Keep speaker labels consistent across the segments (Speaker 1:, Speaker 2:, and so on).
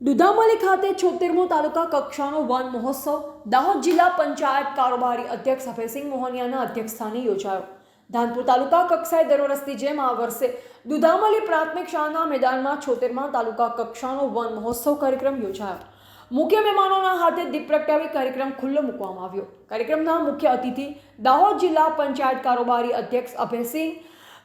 Speaker 1: દુધામલી ખાતે છોતેરમો તાલુકા કક્ષાનો વન મહોત્સવ. દાહોદ જિલ્લા પંચાયત કારોબારી અધ્યક્ષ અભયસિંહ મોહનિયાના અધ્યક્ષસ્થાને યોજાયો. ધાનપુર તાલુકા કક્ષાએ દર વર્ષની જેમ આ વર્ષે દુધામલી પ્રાથમિક શાળાના મેદાનમાં છોતેરમા તાલુકા કક્ષાનો વન મહોત્સવ કાર્યક્રમ યોજાયો. મુખ્ય મહેમાનોના હાથે દીપ પ્રગટાવી કાર્યક્રમ ખુલ્લો મૂકવામાં આવ્યો. કાર્યક્રમના મુખ્ય અતિથિ દાહોદ જિલ્લા પંચાયત કારોબારી અધ્યક્ષ અભયસિંહ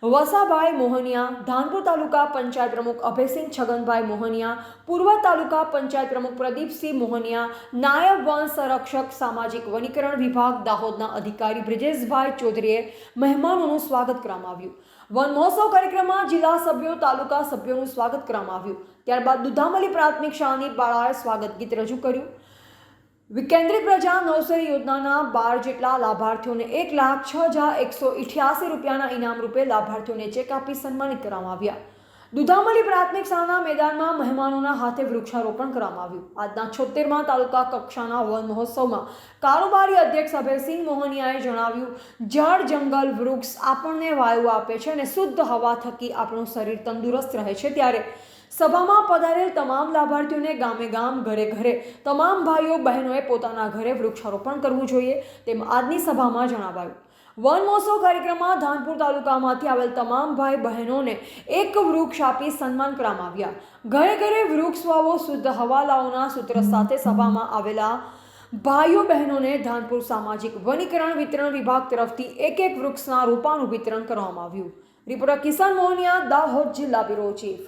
Speaker 1: વસાભાઈ મોહનિયા, ધાનપુર તાલુકા પંચાયત પ્રમુખ અભયસિંહ છગનભાઈ મોહનિયા, પૂર્વ તાલુકા પંચાયત પ્રમુખ પ્રદીપસિંહ મોહનિયા, નાયબ વન સંરક્ષક સામાજિક વનીકરણ વિભાગ દાહોદના અધિકારી બ્રિજેશભાઈ ચૌધરીએ મહેમાનોનું સ્વાગત કરવામાં આવ્યું. વન મહોત્સવ કાર્યક્રમમાં જિલ્લા સભ્યો, તાલુકા સભ્યોનું સ્વાગત કરવામાં આવ્યું. ત્યારબાદ દુધામલી પ્રાથમિક શાળાની બાળાએ સ્વાગત ગીત રજૂ કર્યું. વિકેન્દ્રિત પ્રજા નવસરી યોજનાના બાર જેટલા લાભાર્થીઓને એક લાખ છ હજાર એકસો ઇઠ્યાસી રૂપિયાના ઇનામ રૂપે લાભાર્થીઓને ચેક આપી સન્માનિત કરવામાં આવ્યા. દુધામલી પ્રાથમિક શાળાના મેદાનમાં મહેમાનોના હાથે વૃક્ષારોપણ કરવામાં આવ્યું. આજના છોતેરમાં તાલુકા કક્ષાના વન મહોત્સવમાં કારોબારી અધ્યક્ષ અભયસિંહ મોહનિયાએ જણાવ્યું જળ જંગલ, વૃક્ષ આપણને વાયુ આપે છે અને શુદ્ધ હવા થકી આપણું શરીર તંદુરસ્ત રહે છે ત્યારે સભામાં પધારેલ તમામ લાભાર્થીઓને ગામે ગામ, ઘરે ઘરે તમામ ભાઈઓ, બહેનોએ પોતાના ઘરે વૃક્ષારોપણ કરવું જોઈએ તેમ આજની સભામાં જણાવાયું. વન મહોત્સવ કાર્યક્રમમાં ધાનપુર તાલુકામાંથી આવેલ તમામ ભાઈ બહેનોને એક વૃક્ષ આપી સન્માન કરવામાં આવ્યા. ઘરે ઘરે વૃક્ષ વાવો શુદ્ધ હવા લાવોના સૂત્ર સાથે સભામાં આવેલા ભાઈઓ બહેનોને ધાનપુર સામાજિક વનીકરણ વિતરણ વિભાગ તરફથી એક એક વૃક્ષના રોપાનું વિતરણ કરવામાં આવ્યું. રિપોર્ટર કિસાન મોહનિયા, દાહોદ જિલ્લા બ્યુરો ચીફ.